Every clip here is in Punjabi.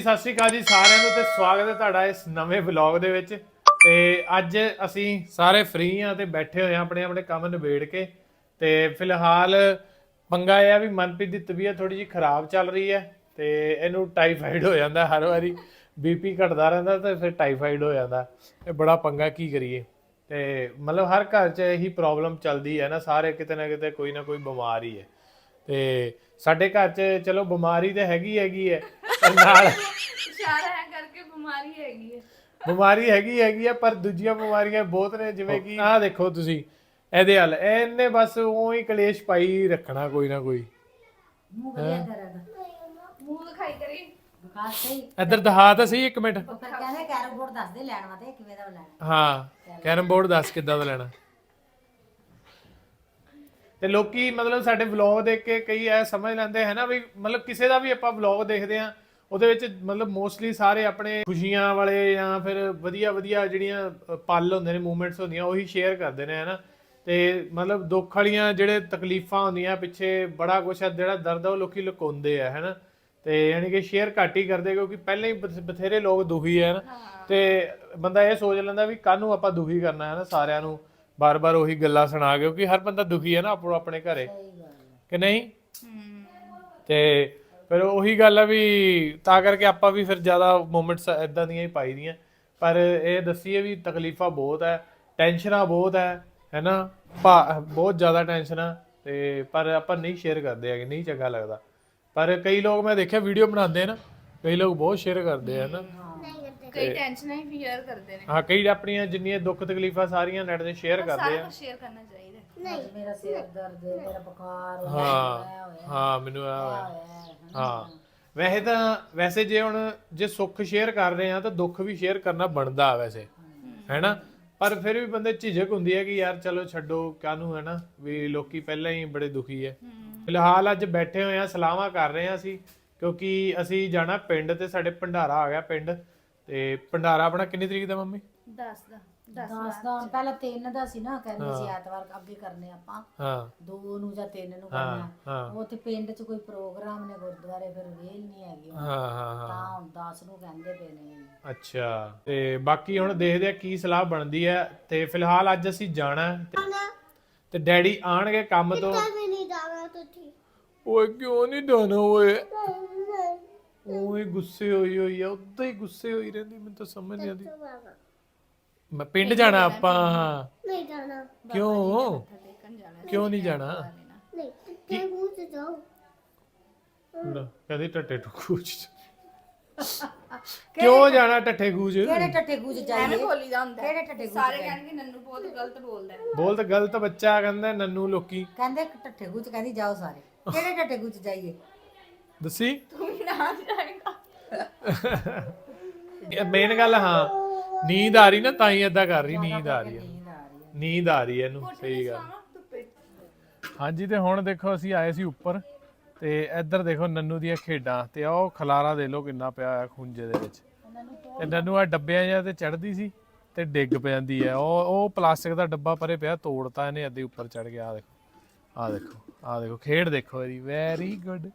ਜੀ ਸਤਿ ਸ਼੍ਰੀ ਅਕਾਲ ਜੀ ਸਾਰਿਆਂ ਨੂੰ ਤੇ ਸਵਾਗਤ ਹੈ ਤੁਹਾਡਾ ਇਸ ਨਵੇਂ ਵਲੌਗ ਦੇ ਵਿੱਚ। ਤੇ ਅੱਜ ਅਸੀਂ ਸਾਰੇ ਫ੍ਰੀ ਆ ਤੇ ਬੈਠੇ ਹੋਏ ਆ ਆਪਣੇ ਆਪਣੇ ਕੰਮ ਨਿਬੇੜ ਕੇ। ਤੇ ਫਿਲਹਾਲ ਪੰਗਾ ਇਹ ਆ ਵੀ ਮਨਪ੍ਰੀਤ ਦੀ ਤਬੀਅਤ ਥੋੜੀ ਜਿਹੀ ਖਰਾਬ ਚੱਲ ਰਹੀ ਹੈ ਤੇ ਇਹਨੂੰ ਟਾਈਫਾਈਡ ਹੋ ਜਾਂਦਾ ਹਰ ਵਾਰੀ। ਬੀਪੀ ਘਟਦਾ ਰਹਿੰਦਾ ਤੇ ਫਿਰ ਟਾਈਫਾਈਡ ਹੋ ਜਾਂਦਾ। ਇਹ ਬੜਾ ਪੰਗਾ ਕੀ ਕਰੀਏ। ਤੇ ਮਤਲਬ ਹਰ ਘਰ 'ਚ ਇਹੀ ਪ੍ਰੋਬਲਮ ਚੱਲਦੀ ਹੈ ਨਾ, ਸਾਰੇ ਕਿਤੇ ਨਾ ਕਿਤੇ ਕੋਈ ਨਾ ਕੋਈ ਬਿਮਾਰ ਹੀ ਹੈ। ਤੇ ਸਾਡੇ ਘਰ 'ਚ ਚਲੋ ਬਿਮਾਰੀ ਤੇ ਹੈਗੀ ਹੈਗੀ ਹੈ ਪਰ ਨਾਲ ਇਸ਼ਾਰਾ ਹੈ ਕਰਕੇ ਬਿਮਾਰੀ ਹੈਗੀ ਹੈ। ਬਿਮਾਰੀ ਹੈਗੀ ਹੈਗੀ ਹੈ ਪਰ ਦੂਜੀਆਂ ਬਿਮਾਰੀਆਂ ਬਹੁਤ ਨੇ ਜਿਵੇਂ ਕਿ ਆਹ ਦੇਖੋ ਤੁਸੀਂ ਇਹਦੇ ਹਲ ਇਹਨੇ ਬਸ ਉਹੀ ਕਲੇਸ਼ ਪਾਈ ਰੱਖਣਾ ਕੋਈ ਨਾ ਕੋਈ। ਮੂੰਹ ਕਰਦਾ ਮੂੰਹ ਦਿਖਾਈ ਕਰੀ। ਬਕਾਰ ਸਹੀ। ਇੱਧਰ ਦਿਖਾ ਤਾਂ ਸਹੀ ਇੱਕ ਮਿੰਟ। ਉਹ ਫਿਰ ਕਹਿੰਦੇ ਕੈਰਮ ਬੋਰਡ ਦੱਸ ਦੇ ਲੈਣ ਵਾਤੇ ਕਿਵੇਂ ਦਾ ਲੈਣਾ। ਹਾਂ ਕੈਰਮ ਬੋਰਡ ਦੱਸ ਕਿੱਦਾਂ ਦਾ ਲੈਣਾ। ਤੇ ਲੋਕੀ ਮਤਲਬ ਸਾਡੇ ਵਲੌਗ ਦੇਖ ਕੇ ਕਈ ਐ ਸਮਝ ਲੈਂਦੇ ਹੈ ਨਾ ਵੀ ਮਤਲਬ ਕਿਸੇ ਦਾ ਵੀ ਆਪਾਂ ਵਲੌਗ ਦੇਖਦੇ ਆ ਉਹਦੇ ਵਿੱਚ ਮਤਲਬ ਮੋਸਟਲੀ ਸਾਰੇ ਆਪਣੇ ਖੁਸ਼ੀਆਂ ਵਾਲੇ ਜਾਂ ਫਿਰ ਵਧੀਆ ਵਧੀਆ ਜਿਹੜੀਆਂ ਪਲ ਹੁੰਦੇ ਨੇ ਮੂਮੈਂਟਸ ਹੁੰਦੀਆਂ ਉਹੀ ਸ਼ੇਅਰ ਕਰਦੇ ਨੇ ਹਨਾ? ਤੇ ਮਤਲਬ ਦੁੱਖ ਵਾਲੀਆਂ ਜਿਹੜੇ ਤਕਲੀਫਾਂ ਹੁੰਦੀਆਂ ਪਿੱਛੇ ਬੜਾ ਕੁਛ ਹੈ ਜਿਹੜਾ ਦਰਦ ਆ ਉਹ ਲੋਕੀ ਲੁਕਾਉਂਦੇ ਆ ਹਨਾ? ਤੇ ਯਾਨੀ ਕਿ ਸ਼ੇਅਰ ਘੱਟ ਹੀ ਕਰਦੇ ਕਿਉਂਕਿ ਪਹਿਲਾਂ ਹੀ ਬਥ- ਬਥੇਰੇ ਲੋਕ ਦੁਖੀ ਹੈ। ਨਾ ਤੇ ਬੰਦਾ ਇਹ ਸੋਚ ਲੈਂਦਾ ਵੀ ਕਾਹਨੂੰ ਆਪਾਂ ਦੁਖੀ ਕਰਨਾ ਹੈ ਨਾ ਸਾਰਿਆਂ ਨੂੰ ਬਾਰ-ਬਾਰ ਉਹੀ ਗੱਲਾਂ ਸੁਣਾ ਕੇ ਕਿਉਂਕਿ ਹਰ ਬੰਦਾ ਦੁਖੀ ਹੈ ਨਾ ਆਪੋ ਆਪਣੇ ਘਰੇ ਕਿ ਨਹੀਂ? ਤੇ ਫਿਰ ਉਹੀ ਗੱਲ ਆ ਵੀ ਤਾਂ ਕਰਕੇ ਆਪਾਂ ਵੀ ਫਿਰ ਜ਼ਿਆਦਾ ਮੂਮੈਂਟਸ ਇਦਾਂ ਦੀਆਂ ਹੀ ਪਾਈ ਦੀਆਂ। ਪਰ ਇਹ ਦੱਸੀਏ ਵੀ ਤਕਲੀਫਾਂ ਬਹੁਤ ਹੈ ਟੈਨਸ਼ਨਾਂ ਬਹੁਤ ਹੈ ਹੈਨਾ? ਬਹੁਤ ਜ਼ਿਆਦਾ ਟੈਨਸ਼ਨਾਂ ਤੇ ਪਰ ਆਪਾਂ ਨਹੀਂ ਸ਼ੇਅਰ ਕਰਦੇ ਹੈਗੇ ਨਹੀਂ ਚੰਗਾ ਲੱਗਦਾ। ਪਰ ਕਈ ਲੋਕ ਮੈਂ ਦੇਖਿਆ ਵੀਡੀਓ ਬਣਾਉਂਦੇ ਨਾ ਕਈ ਲੋਕ ਬਹੁਤ ਸ਼ੇਅਰ ਕਰਦੇ ਆ ਨਾ ਕਈ ਟੈਨਸ਼ਨਾਂ ਹੀ ਫੀਅਰ ਕਰਦੇ ਨੇ। ਹਾਂ ਕਈ ਆਪਣੀਆਂ ਜਿੰਨੀਆਂ ਦੁੱਖ ਤਕਲੀਫਾਂ ਸਾਰੀਆਂ ਨੈਟ ਤੇ ਸ਼ੇਅਰ ਕਰਦੇ ਸਾਰਾ ਆ। ਕੁਝ ਸ਼ੇਅਰ ਕਰਨਾ ਚਾਹੀਦਾ ਅੱਜ ਮੇਰਾ ਸਿਰ ਦਰਦ ਮੇਰਾ ਬੁਖਾਰ ਹੋਇਆ ਹਾਂ ਹਾਂ ਮੈਨੂੰ ਆ ਹੋਇਆ। ਹੋਇਆ ਹਾਂ। ਵੈਸੇ ਤਾਂ ਵੈਸੇ ਜੇ ਹੁਣ ਜੇ ਸੁੱਖ ਸ਼ੇਅਰ ਕਰ ਰਹੇ ਆ ਤਾਂ ਦੁੱਖ ਵੀ ਸ਼ੇਅਰ ਕਰਨਾ ਬਣਦਾ ਵੈਸੇ ਹੈਨਾ? ਪਰ ਫਿਰ ਵੀ ਬੰਦੇ ਝਿਝਕ ਹੁੰਦੀ ਹੈ ਕਿ ਯਾਰ ਚਲੋ ਛੱਡੋ ਕਾਹਨੂੰ ਹੈਨਾ? ਵੀ ਲੋਕੀ ਪਹਿਲਾਂ ਹੀ ਬੜੇ ਦੁਖੀ ਹੈ। ਫਿਲਹਾਲ ਅੱਜ ਬੈਠੇ ਹੋਏ ਆ ਸਲਾਹਾਂ ਕਰ ਰਹੇ ਆ ਅਸੀਂ ਕਿਉਂਕਿ ਅਸੀਂ ਜਾਣਾ ਪਿੰਡ ਤੇ ਸਾਡੇ ਭੰਡਾਰਾ ਆ ਗਿਆ ਪਿੰਡ ਤੇ ਭੰਡਾਰਾ ਆਪਣਾ ਕਿੰਨੀ ਤਰੀਕ ਦਾ ਮੰਮੀ? 10 ਦਾ। 10 ਦਸ ਦਾ ਪਹਿਲਾਂ ਤਿੰਨ ਦਾ ਸੀ ਨਾ ਕਹਿੰਦੇ ਸੀ ਐਤਵਾਰ ਅੱਗੇ ਕਰਨੇ ਆਪਾਂ। ਹਾਂ। ਦੋ ਨੂੰ ਜਾਂ ਤਿੰਨ ਨੂੰ ਹਾਂ ਕਰਨਾ। ਹਾਂ। ਉਹ ਤੇ ਪਿੰਡ 'ਚ ਕੋਈ ਪ੍ਰੋਗਰਾਮ ਨੇ ਗੁਰਦੁਆਰੇ ਫਿਰ ਵੇਲ ਨਹੀਂ ਹੈਗੀ ਹੁਣ। ਹਾਂ ਹਾਂ ਹਾਂ। ਤਾਂ ਹੁਣ 10 ਨੂੰ ਕਹਿੰਦੇ ਪਏ ਨੇ। ਅੱਛਾ। ਤੇ ਬਾਕੀ ਹੁਣ ਦੇਖਦੇ ਆ ਕੀ ਸਲਾਹ ਬਣਦੀ ਹੈ ਤੇ ਫਿਲਹਾਲ ਅੱਜ ਅਸੀਂ ਜਾਣਾ ਹੈ। ਤੇ- ਤੇ ਡੈਡੀ ਆਣਗੇ ਕੰਮ ਤੋਂ। ਓਏ ਕਿਉਂ ਨਹੀਂ ਜਾਣਾ ਓਏ? ਓਏ ਗੁੱਸੇ ਹੋਈ ਹੋਈ ਆ। ਉਦਾਂ ਹੀ ਗੁੱਸੇ ਹੋਈ ਰਹਿੰਦੀ ਮੈਨੂੰ ਤਾਂ ਸਮਝ ਨਹੀਂ ਆਉਂਦੀ। ਮੈਂ ਪਿੰਡ ਜਾਣਾ ਆਪਾਂ ਨਹੀਂ ਜਾਣਾ। ਕਿਉਂ? ਦੇਖਣ ਜਾਣਾ ਕਿਉਂ ਨਹੀਂ ਜਾਣਾ? ਨਹੀਂ ਤੇ ਮੂੰਹ ਜਾਓ? ਲੈ, ਕਹਿੰਦੀ ਟੱਟੇ ਟੂਜ ਕਿਉਂ ਜਾਣਾ ਟੱਠੇ ਖੂਜ ਕਿਹੜੇ ਟੱਟੇ ਗੂਜ ਐਵੇਂ ਜਾਈਏ? ਬੋਲੀ ਦਾ ਹੁੰਦਾ। ਕਿਹੜੇ। ਟੱਟੇ ਗੂਜ ਸਾਰੇ ਕਹਿਣਗੇ ਨੰਨੂ ਬਹੁਤ ਗਲਤ ਬੋਲਦਾ ਹੈ। ਬੋਲ ਤਾਂ ਗਲਤ ਬੱਚਾ ਕਹਿੰਦਾ ਨੰਨੂ ਲੋਕੀ। ਕਹਿੰਦੇ ਟੱਟੇ ਗੂਜ ਕਹਿੰਦੀ ਜਾਓ ਸਾਰੇ। ਕਿਹੜੇ ਟੱਟੇ ਗੂਜ ਜਾਈਏ? ਦੱਸੀ? ਤੂੰ ਵੀ ਨਾ ਜਾਏਗਾ। ਮੇਨ ਗੱਲ ਹਾਂ। ਨੀਂਦ ਆ ਰਹੀ ਨਾ ਤਾਂ ਹੀ ਏਦਾਂ ਕਰ ਰਹੀ ਨੀਂਦ ਆ ਰਹੀ ਹੈ ਨੀਂਦ ਆ ਰਹੀ ਹੈ ਨੀਂਦ ਆ ਰਹੀ ਹੈ ਇਹਨੂੰ ਸਹੀ ਗੱਲ। ਹਾਂਜੀ ਤੇ ਹੁਣ ਦੇਖੋ ਅਸੀਂ ਆਏ ਸੀ ਉੱਪਰ ਤੇ ਇੱਧਰ ਦੇਖੋ ਨੰਨੂ ਦੀਆਂ ਖੇਡਾਂ ਤੇ ਉਹ ਖਲਾਰਾ ਦੇ ਲੋ ਕਿੰਨਾ ਪਿਆ ਹੋਇਆ ਖੁੰਝੇ ਦੇ ਵਿੱਚ। ਤੇ ਨੰਨੂ ਆ ਡੱਬਿਆਂ ਜਿਹਾ ਤੇ ਚੜਦੀ ਸੀ ਤੇ ਡਿੱਗ ਪੈਂਦੀ ਹੈ ਉਹ ਉਹ ਪਲਾਸਟਿਕ ਦਾ ਡੱਬਾ ਪਰੇ ਪਿਆ ਤੋੜਤਾ ਇਹਨੇ ਅੱਧੇ ਉੱਪਰ ਚੜ ਗਿਆ ਆ ਦੇਖੋ ਆ ਦੇਖੋ ਆ ਦੇਖੋ ਖੇਡ ਦੇਖੋ ਇਹਦੀ ਵੈਰੀ ਗੁੱਡ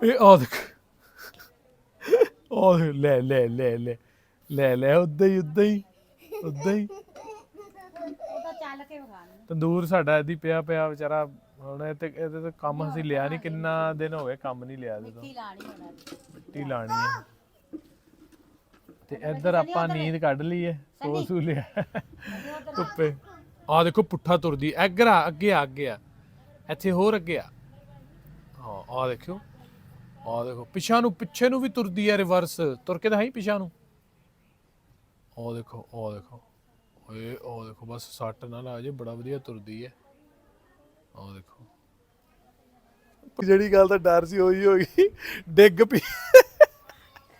ਇਹ ਆ ਦੇਖ। ਉਹ ਦੇਖ, ਲੈ ਲੈ ਲੈ ਲੈ ਲੈ ਲੈ ਉਦਾਂ ਹੀ ਉਦਾਂ ਹੀ ਉਦਾਂ ਹੀ। ਤੰਦੂਰ ਸਾਡਾ ਇਹਦੀ ਪਿਆ ਪਿਆ ਵਿਚਾਰਾ ਹੁਣ ਇਹ ਤੇ ਇਹਦੇ ਤੇ ਕੰਮ ਅਸੀਂ ਲਿਆ ਨਹੀਂ ਕਿੰਨਾ ਦਿਨ ਹੋ ਗਏ ਕੰਮ ਨਹੀਂ ਲਿਆ ਇਹਦੇ ਤੋਂ। ਲਾਣੀ ਹੋਣਾ ਮਿੱਟੀ ਲਾਣੀ ਹੈ। ਤੇ ਇੱਧਰ ਆਪਾਂ ਨੀਂਦ ਕੱਢ ਲਈ ਹੈ ਸੋ ਸੂ ਲਿਆ ਧੁੱਪੇ। ਆ ਦੇਖੋ ਪੁੱਠਾ ਤੁਰਦੀ ਆ ਅੱਗੇ ਆ ਅੱਗੇ ਆ। ਇੱਥੇ ਹੋਰ ਅੱਗੇ ਆ। ਹਾਂ ਆ ਦੇਖਿਓ। ਆ ਦੇਖੋ ਪਿਛਾ ਨੂੰ ਪਿੱਛੇ ਨੂੰ ਵੀ ਤੁਰਦੀ ਹੈ ਰਿਵਰਸ। ਤੁਰ ਕੇ ਤਾਂ ਹੈ ਪਿਛਾ ਨੂੰ? ਆ ਦੇਖੋ ਆ ਦੇਖੋ। ਓਏ ਆ ਦੇਖੋ ਬਸ ਸੱਟ ਨਾ ਲਾ ਜੇ ਬੜਾ ਵਧੀਆ ਤੁਰਦੀ ਹੈ ਆ ਦੇਖੋ। ਜਿਹੜੀ ਗੱਲ ਤਾਂ ਡਰ ਸੀ ਹੋਈ ਹੋ ਗਈ। ਡਿੱਗ ਪਈ।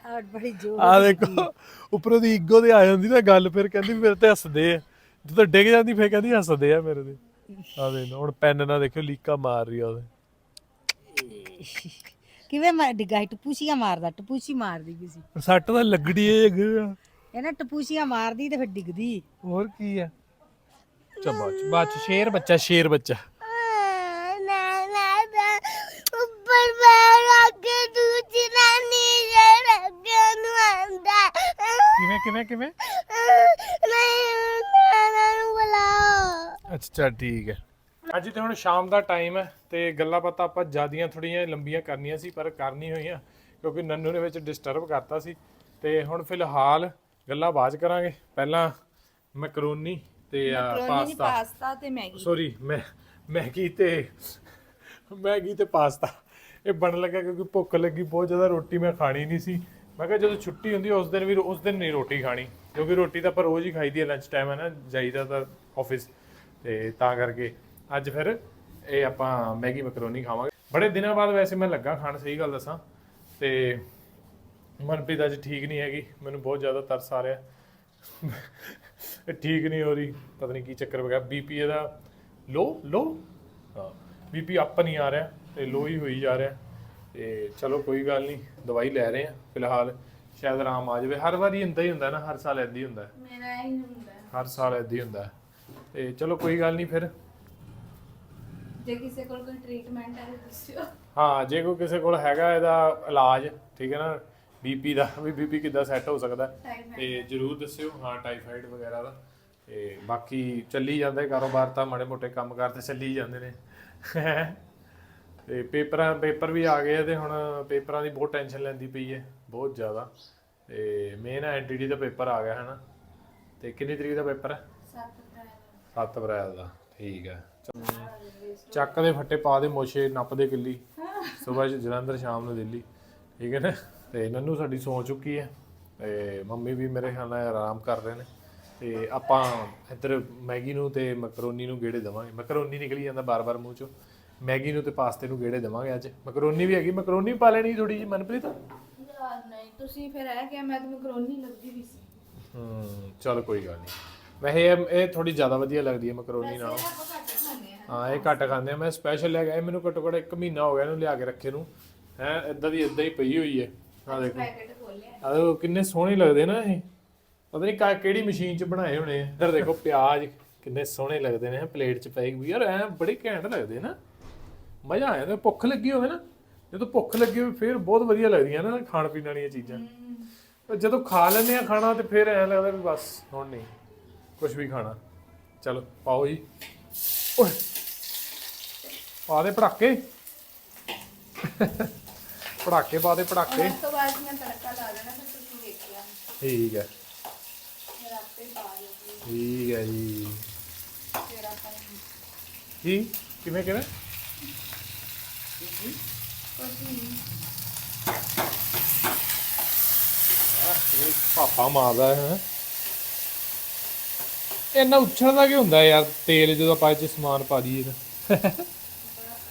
ਆ ਬੜੀ ਜ਼ੋਰ ਆ ਦੇਖੋ ਉੱਪਰੋਂ ਦੀ ਈਗੋ ਦੇ ਆ ਜਾਂਦੀ ਨਾ ਗੱਲ ਫਿਰ ਕਹਿੰਦੀ ਮੇਰੇ ਤੇ ਹੱਸਦੇ ਆ ਜਦੋਂ ਡਿੱਗ ਜਾਂਦੀ ਫਿਰ ਕਹਿੰਦੀ ਹੱਸਦੇ ਆ ਮੇਰੇ ਤੇ। ਆ ਦੇ ਹੁਣ ਪੈਨ ਨਾਲ ਦੇਖਿਓ ਲੀਕਾ ਮਾਰ ਰਹੀ ਆ ਉਹਦੇ। ਕਿਵੇਂ ਮਾਰ ਡਿਗਾਈ ਟਪੂਸੀਆਂ ਮਾਰਦਾ ਟਪੂਸੀ ਮਾਰਦੀ ਕਿਸੇ ਸੱਟ ਤਾਂ ਲੱਗੜੀ ਏ। ਇਹ ਨਾ ਟਪੂਸੀਆਂ ਮਾਰਦੀ ਤੇ ਫਿਰ ਡਿੱਗਦੀ। ਹੋਰ ਕੀ ਆ ਚਾ ਬਾਚ ਸ਼ੇਰ ਬੱਚਾ ਸ਼ੇਰ ਬੱਚਾ। ਨਾ ਨਾ ਉੱਪਰ ਪਰ ਮੈਂ ਅੱਗੇ ਦੂਜੀ ਨਾਨੀ ਜਿਹੜਾ ਅੱਗੇ ਨੂੰ ਆਂਦਾ ਕਿਵੇਂ ਕਿਵੇਂ ਕਿਵੇਂ? ਨਹੀਂ ਨਾਨਾ ਨੂੰ ਬੁਲਾਓ। ਅੱਛਾ ਠੀਕ ਹੈ। ਅੱਜ ਤੇ ਹੁਣ ਸ਼ਾਮ ਦਾ ਟਾਈਮ ਹੈ ਤੇ ਗੱਲਾਂ ਬਾਤਾਂ ਆਪਾਂ ਜਿਆਦੀਆਂ ਥੋੜੀਆਂ ਲੰਬੀਆਂ ਕਰਨੀਆਂ ਸੀ ਪਰ ਕਰਨੀ ਹੋਈਆਂ ਕਿਉਂਕਿ ਨੰਨੂ ਨੇ ਵਿੱਚ ਡਿਸਟਰਬ ਕਰਤਾ ਸੀ। ਤੇ ਹੁਣ ਫਿਲਹਾਲ ਗੱਲਾਂ ਬਾਅਦ ਕਰਾਂਗੇ। ਪਹਿਲਾਂ ਮੈਕਰੋਨੀ ਤੇ ਆ, ਮੈਕਰੋਨੀ ਪਾਸਤਾ। ਪਾਸਤਾ ਤੇ ਮੈਗੀ। ਸੌਰੀ ਮੈਂ ਮੈਗੀ ਤੇ ਮੈਗੀ ਤੇ ਪਾਸਤਾ। ਇਹ ਬਣ ਲੱਗਾ ਕਿਉਂਕਿ ਭੁੱਖ ਲੱਗੀ ਬਹੁਤ ਜ਼ਿਆਦਾ ਰੋਟੀ ਮੈਂ ਖਾਣੀ ਨਹੀਂ ਸੀ। ਮੈਂ ਕਿਹਾ ਜਦੋਂ ਛੁੱਟੀ ਹੁੰਦੀ ਉਸ ਦਿਨ ਵੀ ਉਸ ਦਿਨ ਨਹੀਂ ਰੋਟੀ ਖਾਣੀ ਕਿਉਂਕਿ ਰੋਟੀ ਤਾਂ ਆਪਾਂ ਰੋਜ਼ ਹੀ ਖਾਈਦੀ ਹੈ ਲੰਚ ਟਾਈਮ ਹੈ ਨਾ ਜਾਈਦਾ ਤਾਂ ਆਫਿਸ ਤੇ ਤਾਂ ਕਰਕੇ ਅੱਜ ਫਿਰ ਇਹ ਆਪਾਂ ਮੈਗੀ ਮੈਕਰੋਨੀ ਖਾਵਾਂਗੇ। ਬੜੇ ਦਿਨਾਂ ਬਾਅਦ ਵੈਸੇ ਮੈਂ ਲੱਗਾ ਖਾਣ ਸਹੀ ਗੱਲ ਦੱਸਾਂ। ਤੇ ਮਨਪ੍ਰੀਤ ਅੱਜ ਠੀਕ ਨਹੀਂ ਹੈਗੀ ਮੈਨੂੰ ਬਹੁਤ ਜ਼ਿਆਦਾ ਤਰਸ ਆ ਰਿਹਾ। ਠੀਕ ਨਹੀਂ ਹੋ ਰਹੀ ਪਤਾ ਨਹੀਂ ਕੀ ਚੱਕਰ ਗਿਆ। ਬੀਪੀ ਇਹਦਾ ਲੋ ਲੋ? ਹਾਂ ਬੀਪੀ ਅਪ ਨਹੀਂ ਆ ਰਿਹਾ ਤੇ ਲੋ ਹੀ ਹੋਈ ਜਾ ਰਿਹਾ। ਤੇ ਚਲੋ ਕੋਈ ਗੱਲ ਨਹੀਂ ਦਵਾਈ ਲੈ ਰਹੇ ਆ ਫਿਲਹਾਲ। ਸ਼ਾਇਦ ਆਰਾਮ ਆ ਜਾਵੇ। ਹਰ ਵਾਰੀ ਇੰਦਾ ਹੀ ਹੁੰਦਾ ਨਾ ਹਰ ਸਾਲ ਹੀ ਹੁੰਦਾ। ਮੇਰਾ ਹੀ ਹੁੰਦਾ। ਹਰ ਸਾਲ ਹੀ ਹੁੰਦਾ। ਤੇ ਚਲੋ ਕੋਈ ਗੱਲ ਨਹੀਂ ਫਿਰ। ਜੇ ਕਿਸੇ ਕੋਲ ਕੋਈ ਟ੍ਰੀਟਮੈਂਟ ਹੈ ਤਾਂ ਦੱਸਿਓ। ਹਾਂ ਜੇ ਕੋਈ ਕਿਸੇ ਕੋਲ ਹੈਗਾ ਇਹਦਾ ਇਲਾਜ ਠੀਕ ਹੈ ਨਾ? ਬੀਪੀ ਦਾ ਵੀ ਬੀਪੀ ਕਿੱਦਾਂ ਸੈੱਟ ਹੋ ਸਕਦਾ? ਹੈ, ਤੇ ਜਰੂਰ ਦੱਸਿਓ ਹਾਂ ਟਾਈਫਾਈਡ ਵਗੈਰਾ ਦਾ। ਤੇ ਬਾਕੀ ਚੱਲੀ ਜਾਂਦਾ ਹੈ ਕਾਰੋਬਾਰ ਤਾਂ ਮਾੜੇ ਮੋਟੇ ਕੰਮਕਾਰ ਤੇ ਚੱਲੀ ਜਾਂਦੇ ਨੇ। ਤੇ ਪੇਪਰਾਂ ਪੇਪਰ ਵੀ ਆ ਗਏ ਆ ਤੇ ਹੁਣ ਪੇਪਰਾਂ ਦੀ ਬਹੁਤ ਟੈਨਸ਼ਨ ਲੈਂਦੀ ਪਈ ਹੈ ਬਹੁਤ ਜ਼ਿਆਦਾ। ਤੇ ਮੇਨ ਐਨਟੀਡੀ ਦਾ ਪੇਪਰ ਆ ਗਿਆ ਹੈ ਨਾ ਤੇ ਕਿੰਨੀ ਤਰੀਕ ਦਾ ਪੇਪਰ ਹੈ? 7 ਅਪ੍ਰੈਲ 7 ਅਪ੍ਰੈਲ ਦਾ ਠੀਕ ਹੈ। ਚੱਕ ਦੇ ਫੱਟੇ ਪਾ ਦੇ ਮੋਸ਼ੇ ਨੱਪ ਦੇ ਕਿੱਲੀ। ਸਵੇਰ ਜਲੰਧਰ ਸ਼ਾਮ ਨੂੰ ਦਿੱਲੀ। ਠੀਕ ਹੈ ਨਾ? ਤੇ ਨੰਨੂ ਸਾਡੀ ਸੌ ਚੁੱਕੀ ਹੈ। ਤੇ ਮੰਮੀ ਵੀ ਮੇਰੇ ਖਿਆਲ ਨਾਲ ਆਰਾਮ ਕਰ ਰਹੇ ਨੇ। ਤੇ ਆਪਾਂ ਇੱਧਰ ਮੈਗੀ ਨੂੰ ਤੇ ਮੈਕਰੋਨੀ ਨੂੰ ਗੇੜੇ ਦੇਵਾਂਗੇ। ਮੈਕਰੋਨੀ ਨਿਕਲੀ ਜਾਂਦਾ ਬਾਰ-ਬਾਰ ਮੂੰਹ ਚੋਂ। ਮੈਗੀ ਨੂੰ ਤੇ ਪਾਸਤੇ ਨੂੰ ਗੇੜੇ ਦੇਵਾਂਗੇ ਅੱਜ। ਮੈਕਰੋਨੀ ਵੀ ਹੈਗੀ। ਮੈਕਰੋਨੀ ਪਾ ਲੈਣੀ ਥੋੜੀ ਜੀ ਮਨਪ੍ਰੀਤ? ਯਾਰ ਨਹੀਂ। ਤੁਸੀਂ ਫਿਰ ਇਹ ਕਿ ਮੈਂ ਤਾਂ ਮੈਕਰੋਨੀ ਲੱਭਦੀ ਵੀ ਸੀ। ਹੂੰ ਚਲ ਕੋਈ ਗੱਲ ਨਹੀਂ। ਵੈਸੇ ਇਹ ਇਹ ਥੋੜੀ ਜ਼ਿਆਦਾ ਵਧੀਆ ਲੱਗਦੀ ਹੈ ਮੈਕਰੋਨੀ ਨਾਲੋਂ। ਹਾਂ, ਇਹ ਘੱਟ ਖਾਂਦੇ ਆ। ਮੈਂ ਸਪੈਸ਼ਲ ਲੈ ਗਿਆ ਇਹ ਮੈਨੂੰ ਘੱਟੋ ਘੱਟ 1 ਮਹੀਨਾ ਹੋ ਗਿਆ ਇਹਨੂੰ ਲਿਆ ਕੇ ਰੱਖੇ ਨੂੰ। ਹੈ ਇਦਾਂ ਦੀ ਇਦਾਂ ਹੀ ਪਈ ਹੋਈ ਹੈ ਆ ਦੇਖੋ। ਪੈਕੇਟ ਖੋਲਿਆ ਆ ਦੇਖੋ, ਕਿੰਨੇ ਸੋਹਣੇ ਲੱਗਦੇ ਨਾ ਇਹ। ਪਤਾ ਨਹੀਂ ਕਾ ਕਿਹੜੀ ਮਸ਼ੀਨ 'ਚ ਬਣਾਏ ਹੋਣੇ ਆ। ਇੱਧਰ ਦੇਖੋ, ਪਿਆਜ਼ ਕਿੰਨੇ ਸੋਹਣੇ ਲੱਗਦੇ ਨੇ। ਪਲੇਟ 'ਚ ਪਏ ਵੀ ਯਾਰ ਐ ਬੜੇ ਘੈਂਟ ਲੱਗਦੇ ਨਾ। ਮਜ਼ਾ ਆਇਆ ਜਾਂਦਾ। ਭੁੱਖ ਲੱਗੀ ਹੋਵੇ ਨਾ, ਜਦੋਂ ਭੁੱਖ ਲੱਗੀ ਹੋਵੇ ਫਿਰ ਬਹੁਤ ਵਧੀਆ ਲੱਗਦੀਆਂ ਨਾ ਖਾਣ ਪੀਣ ਵਾਲੀਆਂ ਚੀਜ਼ਾਂ। ਪਰ ਜਦੋਂ ਖਾ ਲੈਂਦੇ ਆ ਖਾਣਾ ਤੇ ਫਿਰ ਐ ਲੱਗਦਾ ਵੀ ਬਸ, ਹੁਣ ਨਹੀਂ। ਕੁਝ ਵੀ ਖਾਣਾ। ਚਲੋ, ਪਾਓ ਜੀ। ਓਏ। ਪਾ ਦੇ ਪੜਾਕੇ। ਪੜਾਕੇ ਪਾ ਦੇ ਪੜਾਕੇ। ਉਸ ਤੋਂ ਬਾਅਦ ਮੈਂ ਤੜਕਾ ਲਾ ਦੇਣਾ ਫਿਰ ਤੁਸੀਂ ਦੇਖਿਆ ਠੀਕ ਹੈ। ਫਿਰ ਆਪੇ ਪਾ ਲਿਓ ਠੀਕ ਹੈ ਜੀ। ਫਿਰ ਆਪਾਂ ਕੀ ਕਿਵੇਂ ਕਿਵੇਂ? ਪਾਪਾ ਮਾਰਦਾ ਹੈ ਇੰਨਾ ਉਛਲਦਾ ਕੀ ਹੁੰਦਾ ਯਾਰ ਤੇਲ ਜਦੋਂ ਆਪਾਂ ਇਹ ਚ ਸਮਾਨ ਪਾ ਦਈਏ ਤਾਂ?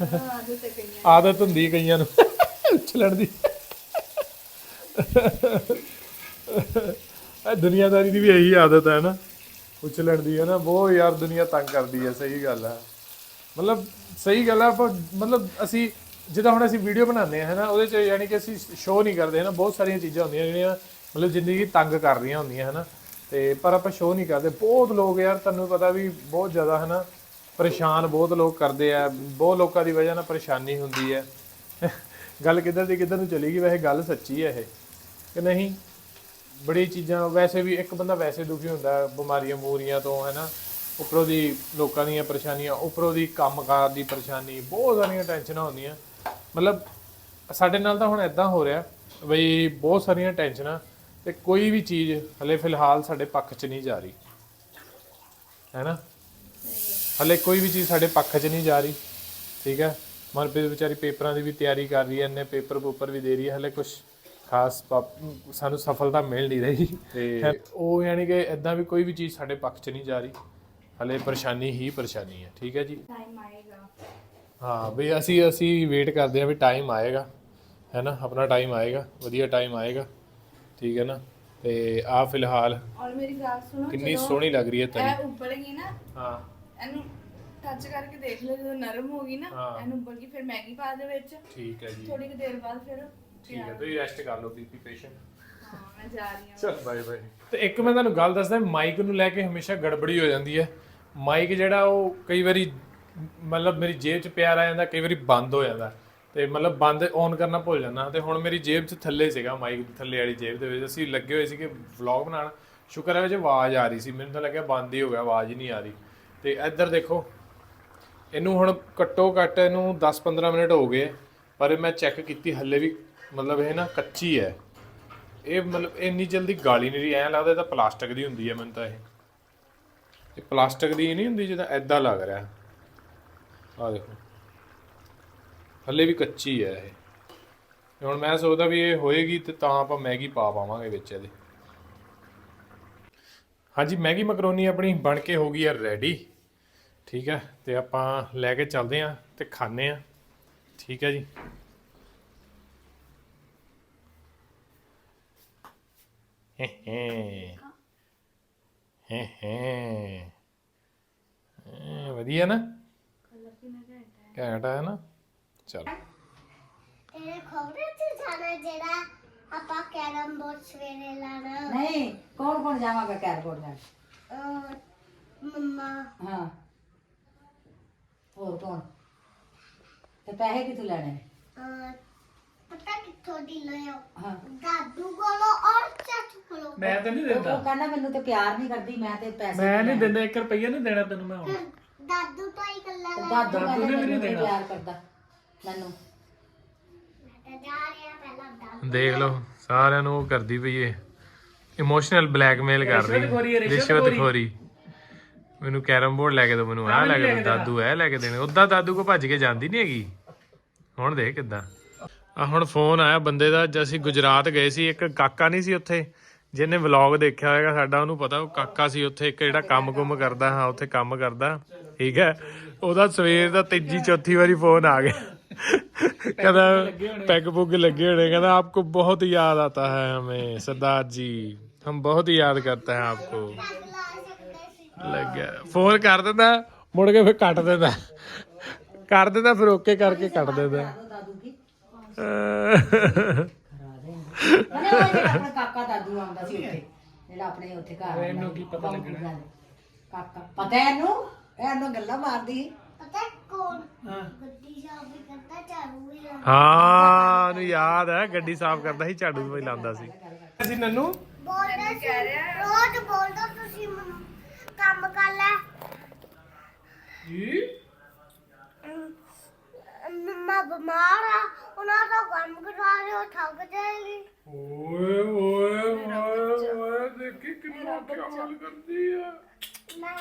ਆਦਤ ਤੇ ਕਈਆਂ ਆਦਤ ਹੁੰਦੀ ਕਈਆਂ ਨੂੰ। ਉਛਲਣ ਦੀ। ਇਹ ਦੁਨੀਆਦਾਰੀ ਦੀ ਵੀ ਇਹੀ ਆਦਤ ਹੈ ਨਾ। ਉਛਲਣ ਦੀ ਹੈ ਨਾ। ਬਹੁਤ ਯਾਰ ਦੁਨੀਆ ਤੰਗ ਕਰਦੀ ਹੈ। ਸਹੀ ਗੱਲ ਹੈ। ਮਤਲਬ ਸਹੀ ਗੱਲ ਹੈ। ਆਪਾਂ ਮਤਲਬ ਅਸੀਂ ਜਿੱਦਾਂ ਹੁਣ ਅਸੀਂ ਵੀਡੀਓ ਬਣਾਉਂਦੇ ਆ ਨਾ, ਉਹਦੇ ਚ ਯਾਨੀ ਕਿ ਅਸੀਂ ਸ਼ੋਅ ਨਹੀਂ ਕਰਦੇ ਨਾ ਬਹੁਤ ਸਾਰੀਆਂ ਚੀਜ਼ਾਂ ਹੁੰਦੀਆਂ ਜਿਹੜੀਆਂ ਮਤਲਬ ਜ਼ਿੰਦਗੀ ਤੰਗ ਕਰ ਰਹੀਆਂ ਹੁੰਦੀਆਂ ਹਨਾ। ਤੇ ਪਰ ਆਪਾਂ ਸ਼ੋਅ ਨਹੀਂ ਕਰਦੇ। ਬਹੁਤ ਲੋਕ ਯਾਰ, ਤੁਹਾਨੂੰ ਪਤਾ ਵੀ ਬਹੁਤ ਜ਼ਿਆਦਾ ਹਨਾ ਪਰੇਸ਼ਾਨ ਬਹੁਤ ਲੋਕ ਕਰਦੇ ਆ, ਬਹੁਤ ਲੋਕਾਂ ਦੀ ਵਜ੍ਹਾ ਨਾਲ ਪਰੇਸ਼ਾਨੀ ਹੁੰਦੀ ਹੈ। ਗੱਲ ਕਿੱਧਰ ਦੀ, ਕਿੱਧਰ ਨੂੰ ਚਲੀ ਗਈ? ਵੈਸੇ ਗੱਲ ਸੱਚੀ ਹੈ ਇਹ। ਕਿ ਨਹੀਂ, ਬੜੀ ਚੀਜ਼ਾਂ, ਵੈਸੇ ਵੀ ਇੱਕ ਬੰਦਾ ਵੈਸੇ ਦੁਖੀ ਹੁੰਦਾ, ਬਿਮਾਰੀਆਂ ਮੂਰੀਆਂ ਤੋਂ ਹੈ ਨਾ ਉੱਪਰੋਂ ਦੀ ਲੋਕਾਂ ਦੀਆਂ ਪਰੇਸ਼ਾਨੀਆਂ, ਉੱਪਰੋਂ ਦੀ ਕੰਮਕਾਰ ਦੀ ਪਰੇਸ਼ਾਨੀ, ਬਹੁਤ ਸਾਰੀਆਂ ਟੈਨਸ਼ਨਾਂ ਹੁੰਦੀਆਂ। ਮਤਲਬ, ਸਾਡੇ ਨਾਲ ਤਾਂ ਹੁਣ ਐਦਾਂ ਹੋ ਰਿਹਾ, ਬਈ ਬਹੁਤ ਸਾਰੀਆਂ ਟੈਨਸ਼ਨਾਂ ਤੇ ਕੋਈ ਵੀ ਚੀਜ਼ ਹਲੇ ਫਿਲਹਾਲ ਸਾਡੇ ਪੱਖ 'ਚ ਨਹੀਂ ਜਾ ਰਹੀ। ਹੈ ਨਾ ਹਲੇ ਕੋਈ ਵੀ ਚੀਜ਼ ਸਾਡੇ ਪੱਖ 'ਚ ਨਹੀਂ ਜਾ ਰਹੀ ਠੀਕ ਹੈ? ਮਨਪ੍ਰੀਤ ਵਿਚਾਰੀ ਪੇਪਰਾਂ ਦੀ ਵੀ ਤਿਆਰੀ ਕਰ ਰਹੀ ਹੈ ਇਹਨੇ ਪੇਪਰ ਪੂਪਰ ਵੀ ਦੇ ਰਹੀ ਹੈ ਹਲੇ ਕੁਝ ਖਾਸ ਸਾਨੂੰ ਸਫਲਤਾ ਮਿਲ ਨਹੀਂ ਰਹੀ। ਤੇ ਉਹ ਯਾਨੀ ਕਿ ਇਦਾਂ ਵੀ ਕੋਈ ਵੀ ਚੀਜ਼ ਸਾਡੇ ਪੱਖ 'ਚ ਨਹੀਂ ਜਾ ਰਹੀ। ਹਲੇ ਪਰੇਸ਼ਾਨੀ ਹੀ ਪਰੇਸ਼ਾਨੀ ਹੈ ਠੀਕ ਹੈ ਜੀ? ਟਾਈਮ ਆਏਗਾ। ਹਾਂ ਵੀ ਅਸੀਂ ਅਸੀਂ ਵੇਟ ਕਰਦੇ ਹਾਂ ਵੀ ਟਾਈਮ ਆਏਗਾ ਹੈ ਨਾ? ਆਪਣਾ ਟਾਈਮ ਆਏਗਾ ਵਧੀਆ ਟਾਈਮ ਆਏਗਾ ਠੀਕ ਹੈ ਨਾ? ਤੇ ਆ ਫਿਲਹਾਲ ਔਰ ਮੇਰੀ ਗੱਲ ਸੁਣੋ ਕਿੰਨੀ ਸੋਹਣੀ ਲੱਗ ਰਹੀ ਹੈ ਤਰੀ ਇਹ ਉੱਬਲ ਗਈ ਨਾ ਹਾਂ। ਇਹਨੂੰ ਟੱਚ ਕਰਕੇ ਦੇਖ ਲਓ ਜਦੋਂ ਨਰਮ ਹੋ ਗਈ ਨਾ ਹਾਂ। ਇਹਨੂੰ ਉੱਬਲ ਗਈ ਫਿਰ ਮੈਗੀ ਪਾ ਦੇ ਵਿੱਚ। ਠੀਕ ਹੈ ਜੀ। ਥੋੜੀ ਕੁ ਦੇਰ ਬਾਅਦ ਫਿਰ ਠੀਕ ਹੈ ਤੁਸੀਂ ਰੈਸਟ ਕਰ ਲਓ ਬੀਪੀ ਪੇਸ਼ੈਂਟ ਹਾਂ ਮੈਂ ਜਾ ਰਹੀ ਹਾਂ। ਚਲ ਬਾਏ ਬਾਏ ਤੇ ਇੱਕ ਮੈਂ ਤੁਹਾਨੂੰ ਗੱਲ ਦੱਸਦਾ ਮਾਈਕ ਨੂੰ ਲੈ ਕੇ ਹਮੇਸ਼ਾ ਗੜਬੜੀ ਹੋ ਜਾਂਦੀ ਹੈ। ਮਾਈਕ ਜਿਹੜਾ ਉਹ ਕਈ ਵਾਰੀ ਮਤਲਬ ਮੇਰੀ ਜੇਬ 'ਚ ਪਿਆ ਰਹਿ ਜਾਂਦਾ ਕਈ ਵਾਰੀ ਬੰਦ ਹੋ ਜਾਂਦਾ। ਤੇ ਮਤਲਬ ਬੰਦ ਔਨ ਕਰਨਾ ਭੁੱਲ ਜਾਂਦਾ। ਤੇ ਹੁਣ ਮੇਰੀ ਜੇਬ 'ਚ ਥੱਲੇ ਸੀਗਾ ਮਾਈਕ ਥੱਲੇ ਵਾਲੀ ਜੇਬ ਦੇ ਵਿੱਚ। ਅਸੀਂ ਲੱਗੇ ਹੋਏ ਸੀਗੇ ਵਲੌਗ ਬਣਾਉਣ। ਸ਼ੁਕਰ ਹੈ ਵਿੱਚ ਆਵਾਜ਼ ਆ ਰਹੀ ਸੀ। ਮੈਨੂੰ ਤਾਂ ਲੱਗਿਆ ਬੰਦ ਹੀ ਹੋ ਗਿਆ ਆਵਾਜ਼ ਹੀ ਨਹੀਂ ਆ ਰਹੀ। ਤੇ ਇੱਧਰ ਦੇਖੋ, ਇਹਨੂੰ ਹੁਣ ਘੱਟੋ ਘੱਟ ਇਹਨੂੰ 10-15 ਮਿੰਟ ਹੋ ਗਏ, ਪਰ ਮੈਂ ਚੈੱਕ ਕੀਤੀ, ਹੱਲੇ ਵੀ ਮਤਲਬ ਇਹ ਨਾ ਕੱਚੀ ਹੈ। ਇਹ ਮਤਲਬ ਇੰਨੀ ਜਲਦੀ ਗਾਲੀ ਨਹੀਂ ਰਹੀ, ਐਂ ਲੱਗਦਾ ਇਹ ਤਾਂ ਪਲਾਸਟਿਕ ਦੀ ਹੁੰਦੀ ਹੈ ਮੈਨੂੰ ਤਾਂ ਇਹ। ਇਹ ਪਲਾਸਟਿਕ ਦੀ ਨਹੀਂ ਹੁੰਦੀ ਜਿੱਦਾਂ ਐਦਾਂ ਲੱਗ ਰਿਹਾ। ਆ ਦੇਖੋ, ਹੱਲੇ ਵੀ ਕੱਚੀ ਹੈ ਇਹ। ਹੁਣ ਮੈਂ ਸੋਚਦਾ ਵੀ ਇਹ ਹੋਏਗੀ ਤੇ ਤਾਂ ਆਪਾਂ ਮੈਗੀ ਪਾ ਪਾਵਾਂਗੇ ਵਿੱਚ ਇਹਦੇ। ਹਾਂਜੀ, ਮੈਗੀ ਮਕਰੋਨੀ ਆਪਣੀ ਬਣ ਕੇ ਹੋ ਗਈ ਹੈ ਰੈਡੀ ਠੀਕ ਹੈ ਤੇ ਆਪਾਂ ਲੈ ਕੇ ਚੱਲਦੇ ਆਂ ਤੇ ਖਾਣੇ ਆ ਠੀਕ ਹੈ ਜੀ। ਹੇ ਹੇ। ਹੇ ਹੇ। ਇਹ ਵਧੀਆ ਨਾ? ਘੈਂਟ ਹੈ ਨਾ? ਚਲ। ਤੇਰੇ ਖਬਰ ਤੇ ਜਾਣਾ ਜਿਹੜਾ ਆਪਾਂ ਕੈਰਮ ਬੋਰਡ ਸਵੇਰੇ ਲਾਣਾ। ਨਹੀਂ ਕੌਣ ਕੌਣ ਜਾਵਾਂਗਾ ਕੈਰਬੋਰਡ ਲੈਣ? ਅਹ, ਮੰਮਾ। ਹਾਂ। ਹੋਰ ਕੌਣ? ਤੇ ਪੈਸੇ ਕਿੱਥੋਂ ਲੈਣੇ? ਅਹ, ਪਤਾ ਕਿੱਥੋਂ ਦੀ ਲਿਓ ਹਾਂ? ਦਾਦੂ ਕੋਲੋਂ ਔਰ ਚਾਚੂ ਕੋਲੋਂ? ਮੈਂ ਤਾਂ ਨਹੀਂ ਉਹ ਉਹ ਕਹਿੰਦਾ ਮੈਨੂੰ ਤੇ ਪਿਆਰ ਨਹੀਂ ਕਰਦੀ ਮੈਂ ਤੇ ਪੈਸੇ ਮੈਂ ਨਹੀਂ ਦਿੰਦਾ 1 ਰੁਪਈਆ ਨਹੀਂ ਦੇਣਾ ਤੈਨੂੰ ਮੈਂ ਹੁਣ। ਫਿਰ ਦਾਦੂ ਤੋਂ ਹੀ ਗੱਲਾਂ ਤੇ ਲੈ। ਦਾਦੂ ਦਾਦੂ ਕਹਿੰਦਾ ਨੇ ਵੀ ਨਹੀਂ ਮੈਨੂੰ ਦੇਣਾ। ਪਿਆਰ ਕਰਦਾ ਮੈਨੂੰ। ਮੈਂ ਤਾਂ ਜਾ ਰਿਹਾ ਪਹਿਲਾਂ ਦਾਦੂ ਦੇਖ ਲਓ ਸਾਰਿਆਂ ਨੂੰ ਉਹ ਕਰਦੀ ਪਈ ਏ। ਇਮੋਸ਼ਨਲ ਬਲੈਕਮੇਲ ਕਰ ਰਹੀ। ਰਿਸ਼ਵਤ ਖੋਰੀ। ਮੈਨੂੰ ਕੈਰਮ ਬੋਰਡ ਲੈ ਕੇ ਦੋ ਮੈਨੂੰ ਆ ਲੈ ਕੇ ਦੋ ਦਾਦੂ ਐ ਲੈ ਕੇ ਦੇਣੇ। ਉਦਾਂ ਦਾਦੂ ਕੋ ਭੱਜ ਕੇ ਜਾਂਦੀ ਨਹੀਂ ਹੈਗੀ। ਹੁਣ ਦੇਖ ਕਿੱਦਾਂ। ਆ ਹੁਣ ਫੋਨ ਆਇਆ ਬੰਦੇ ਦਾ ਜਦ ਅਸੀਂ ਗੁਜਰਾਤ ਗਏ ਸੀ ਇੱਕ ਕਾਕਾ ਨਹੀਂ ਸੀ ਉੱਥੇ। ਜਿਹਨੇ ਵਲੌਗ ਦੇਖਿਆ ਹੋਵੇਗਾ ਸਾਡਾ ਉਹਨੂੰ ਪਤਾ ਉਹ ਕਾਕਾ ਸੀ ਉੱਥੇ ਇੱਕ ਜਿਹੜਾ ਕੰਮ-ਕੁਮ ਕਰਦਾ ਹਾਂ ਉੱਥੇ ਕੰਮ ਕਰਦਾ। ਠੀਕ ਹੈ। ਉਹਦਾ ਸਵੇਰ ਦਾ ਤੀਜੀ ਚੌਥੀ ਵਾਰੀ ਫੋਨ ਆ ਗਿਆ। ਕਹਿੰਦਾ ਪੈਗ ਪੁੱਗ ਲੱਗੇ ਹੋਣੇ ਕਹਿੰਦਾ ਆਪਕੋ ਬਹੁਤ ਯਾਦ ਆਤਾ ਹੈ ਹਮੇ ਸਰਦਾਰ ਜੀ। ਹਮ ਬਹੁਤ ਯਾਦ ਕਰਤਾ ਹੈ ਆਪਕੋ। ਲਾ ਸਕਦੇ ਸੀ ਲੱਗ ਗਿਆ ਫੋਨ ਕਰ ਦਿੰਦਾ ਮੁੜ ਕੇ ਫਿਰ ਕੱਟ ਦਿੰਦਾ। ਕਰ ਦਿੰਦਾ ਫਿਰ ਓਕੇ ਕਰਕੇ ਕੱਟ ਦਿੰਦਾ। ਉਹ ਦਾਦੂ ਕੀ ਅਹ ਮਨੇ ਉਹ ਜਿਹੜਾ ਆਪਣਾ ਕਾਕਾ ਦਾਦੂ ਆਉਂਦਾ ਸੀ ਉੱਥੇ ਜਿਹੜਾ ਆਪਣੇ ਉੱਥੇ ਘਰ ਇਹਨੂੰ ਕੀ ਪਤਾ ਲੱਗਣਾ। ਕਾਕਾ ਪਤਾ ਹੈ ਇਹਨੂੰ? ਇਹਨੂੰ ਗੱਲਾਂ ਮਾਰਦੀ। ਪਤਾ ਕੌਣ? ਗੱਡੀ ਸਾਫ਼ ਵੀ ਕਰਦਾ ਝਾੜੂ ਵੀ ਲਾਉਂਦਾ। ਹਾਂ ਨੂੰ ਯਾਦ ਹੈ ਗੱਡੀ ਸਾਫ਼ ਕਰਦਾ ਸੀ ਝਾੜੂ ਵੀ ਲਾਉਂਦਾ ਸੀ। ਅਸੀਂ ਨੰਨੂ? ਬੋਲਦਾ ਸੀ ਰੋਜ਼ ਬੋਲਦਾ ਤੁਸੀਂ ਮੈਨੂੰ। ਕੰਮ ਕਰ ਲੈ। ਜੀ? ਮੰਮਾ ਬਿਮਾਰ ਆ ਉਹਨਾਂ ਦਾ ਕੰਮ ਕਰਾ ਰਹੇ ਹੋ ਥੱਕ ਜਾਏਗੀ। ਓਏ ਓਏ ਓਏ ਓਏ ਦੇਖੀ ਕਿੰਨਾ ਖਿਆਲ ਕਰਦੀ ਆ। ਮੈਂ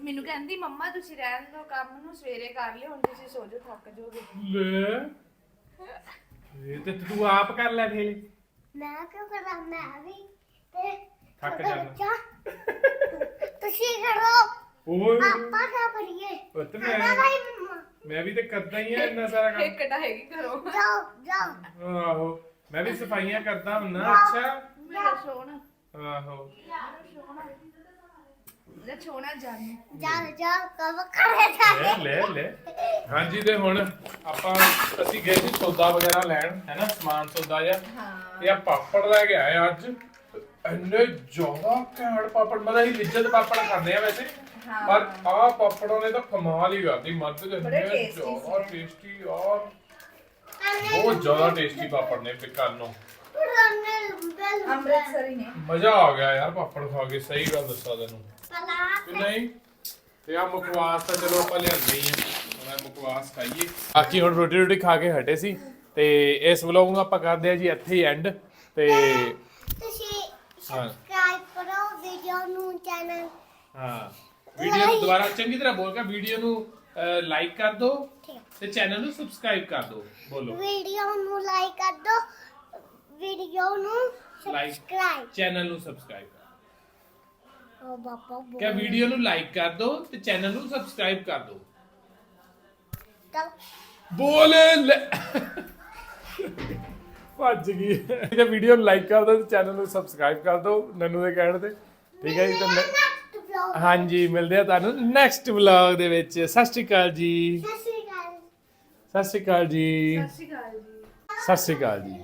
ਮੈਨੂੰ ਕਹਿੰਦੀ ਮੰਮਾ ਤੁਸੀਂ ਰਹਿਣ ਦਿਓ ਕੰਮ ਨੂੰ ਸਵੇਰੇ ਕਰ ਲਿਓ ਹੁਣ ਤੁਸੀਂ ਸੋ ਜਾਓ ਥੱਕ ਜਾਓਗੇ। ਲੈ। ਇਹ ਤੇ ਤੂੰ ਆਪ ਕਰ ਲੈ ਫੇਰ। ਮੈਂ ਕਿਉਂ ਕਰਾਂ? ਮੈਂ ਵੀ ਤੇ ਥੱਕ ਜਾਣਾ। ਬੱਚਾ ਤੁਸੀਂ ਕਰੋ। ਓਏ ਆਪਾਂ ਕਿਆ ਕਰੀਏ? ਪੁੱਤ ਮੈਂ ਭਾਈ ਮੰਮਾ। ਮੈਂ ਵੀ ਤੇ ਕਰਦਾ ਹੀ ਆ ਇੰਨਾ ਸਾਰਾ ਕੰਮ। ਇੱਕ ਹੈਗੀ ਕਰੋ ਜਾਓ ਜਾਓ। ਆਹੋ ਮੈਂ ਵੀ ਸਫਾਈਆਂ ਕਰਦਾ ਹੁੰਨਾ ਅੱਛਾ? ਮੇਰਾ ਸੋਹਣਾ। ਆਹੋ। ਲੈ ਛੋਣਾ ਜਾਣੇ ਜਾਓ ਜਾਓ ਕੰਮ ਕਰੇ ਜਾ ਲੈ ਲੈ ਲੈ। ਹਾਂਜੀ ਤੇ ਹੁਣ ਆਪਾਂ ਅਸੀਂ ਗਏ ਸੀ ਸੌਦਾ ਵਗੈਰਾ ਲੈਣ ਹੈਨਾ? ਸਮਾਨ ਸੌਦਾ ਜਿਹਾ। ਹਾਂ। ਇਹ ਆ ਪਾਪੜ ਲੈ ਕੇ ਆਏ ਅੱਜ। ਇੰਨੇ ਜ਼ਿਆਦਾ ਘੈਂਟ ਪਾਪੜ ਮਤਲਬ ਅਸੀਂ ਲਿੱਜਤ ਪਾਪੜ ਖਾਂਦੇ ਆ ਵੈਸੇ ਹਾਂ। ਪਰ ਆਹ ਪਾਪੜਾਂ ਨੇ ਤਾਂ ਕਮਾਲ ਹੀ ਕਰਤੀ ਮੱਧ ਦੇ ਬੜੇ ਇੰਨੇ tasty ਜ਼ਿਆਦਾ ਟੇਸਟੀ ਯਾਰ ਬਹੁਤ ਜ਼ਿਆਦਾ ਟੇਸਟੀ ਪਾਪੜ ਨੇ ਪਿਕਾਨੋ। ਅੰਮ੍ਰਿਤਸਰੀ ਨੇ। ਮਜ਼ਾ ਆ ਗਿਆ ਯਾਰ ਪਾਪੜ ਖਾ ਕੇ ਸਹੀ ਗੱਲ ਦੱਸਾਂ ਤੈਨੂੰ। ਕਿ ਨਹੀਂ? ਤੇ ਆ ਮੁਖਵਾਸ ਤਾਂ ਚਲੋ ਆਪਾਂ ਲਿਆਂਦੇ ਹੀ ਆ। ਇਹ ਮੁਖਵਾਸ ਖਾਈਏ। ਬਾਕੀ ਹੁਣ ਰੋਟੀ ਰੋਟੀ ਖਾ ਕੇ ਹਟੇ ਸੀ। ਤੇ ਇਸ ਵਲੌਗ ਨੂੰ ਆਪਾਂ ਕਰਦੇ ਆ ਜੀ ਇੱਥੇ ਹੀ ਐਂਡ ਤੇ ਸਬਸਕ੍ਰਾਈਬ ਕਰੋ ਵੀਡੀਓ ਨੂੰ ਚੈਨਲ ਹਾਂ। ਵੀਡੀਓ ਨੂੰ ਦੁਬਾਰਾ ਚੰਗੀ ਤਰ੍ਹਾਂ ਬੋਲ ਕੇ ਵੀਡੀਓ ਨੂੰ ਲਾਈਕ ਕਰ ਦਿਓ ਤੇ ਚੈਨਲ ਨੂੰ ਸਬਸਕ੍ਰਾਈਬ ਕਰ ਦਿਓ ਬੋਲੋ। ਵੀਡੀਓ ਨੂੰ ਲਾਈਕ ਕਰ ਦਿਓ ਵੀਡੀਓ ਨੂੰ. ਸਬਸਕ੍ਰਾਈਬ ਚੈਨਲ ਨੂੰ ਸਬਸਕ੍ਰਾਈਬ ਕਰ ਓ ਬਾਪਾ ਬੋਲ। ਕਿ ਵੀਡੀਓ ਨੂੰ ਲਾਈਕ ਕਰ ਦਿਓ ਤੇ ਚੈਨਲ ਨੂੰ ਸਬਸਕ੍ਰਾਈਬ ਕਰ ਦਿਓ ਬੋਲ ਭੱਜ ਗਈ ਜੇ ਵੀਡੀਓ ਨੂੰ ਲਾਈਕ ਕਰ ਦਿਓ ਤੇ ਚੈਨਲ ਨੂੰ ਸਬਸਕ੍ਰਾਈਬ ਕਰ ਦਿਓ ਨਨੂ ਦੇ ਕਹਿਣ ਤੇ। ਠੀਕ ਹੈ ਜੀ ਤਾਂ ਵਲੌਗ ਹਾਂਜੀ ਮਿਲਦੇ ਆ ਤੁਹਾਨੂੰ ਨੈਕਸਟ ਵਲੌਗ ਦੇ ਵਿੱਚ। ਸਤਿ ਸ਼੍ਰੀ ਅਕਾਲ ਜੀ। ਸਤਿ ਸ਼੍ਰੀ ਅਕਾਲ। ਸਤਿ ਸ਼੍ਰੀ ਅਕਾਲ ਜੀ। ਸਤਿ ਸ਼੍ਰੀ ਅਕਾਲ ਜੀ। ਸਤਿ ਸ਼੍ਰੀ ਅਕਾਲ ਜੀ।